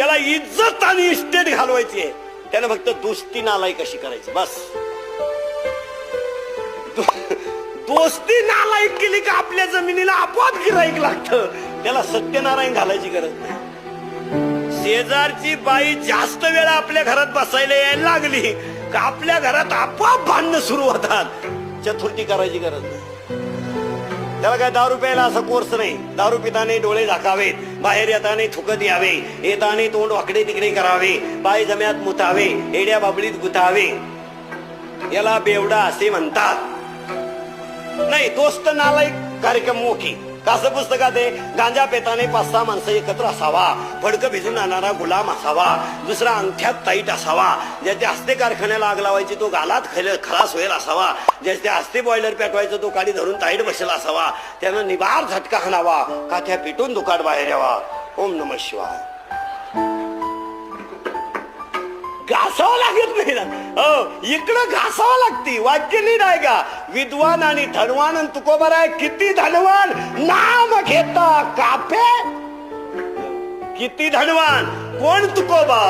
त्याला इज्जत आणि इस्टेट घालवायची आहे. त्यानं फक्त दोस्ती नालाई कशी करायची बस. दो- दोस्ती नालायक केली का आपल्या जमिनीला आपोआप गिराईक लागतं? त्याला सत्यनारायण घालायची गरज नाही. शेजारची बाई जास्त वेळा आपल्या घरात बसायला यायला लागली का आपल्या घरात आपोआप भांडणं सुरू होतात? चतुर्थी करायची गरज नाही. त्याला काय दारू प्यायला असा कोर्स नाही. दारू पिताने डोळे झाकावेत बाहेर येताने थुकत यावे येताने तोंड वाकडे तिकडे करावे पाय जम्यात मुतावे एड्या बाबळीत गुतावे. याला बेवडा असे म्हणतात. नाही दोस्त नालायक कार्यक्रम मोठी. कसं पुस्तकात आहे गांजा पेताने पाच सहा माणसं एकत्र असावा फडकं भिजून आणणारा गुलाम असावा दुसरा अंगठ्यात ताईट असावा ज्याच्या हस्ते कारखान्याला आग लावायची तो गालात खल खलास होईल असावा ज्याच्या हस्ते बॉयलर पेटवायचं तो काडी धरून ताईट बसेल असावा त्यानं निबार झटका हाणावा काथ्या पिटून दुकाट बाहेर यावा. ओम नम शिवाय. घासावं लागत नाही ना. हो इकडं घासावं लागती. वाक्य नीट आहे का? विद्वान आणि धनवान आणि तुकोबर आहे. किती धनवान? नाम घेता कापे किती धनवान? कोण तुकोबा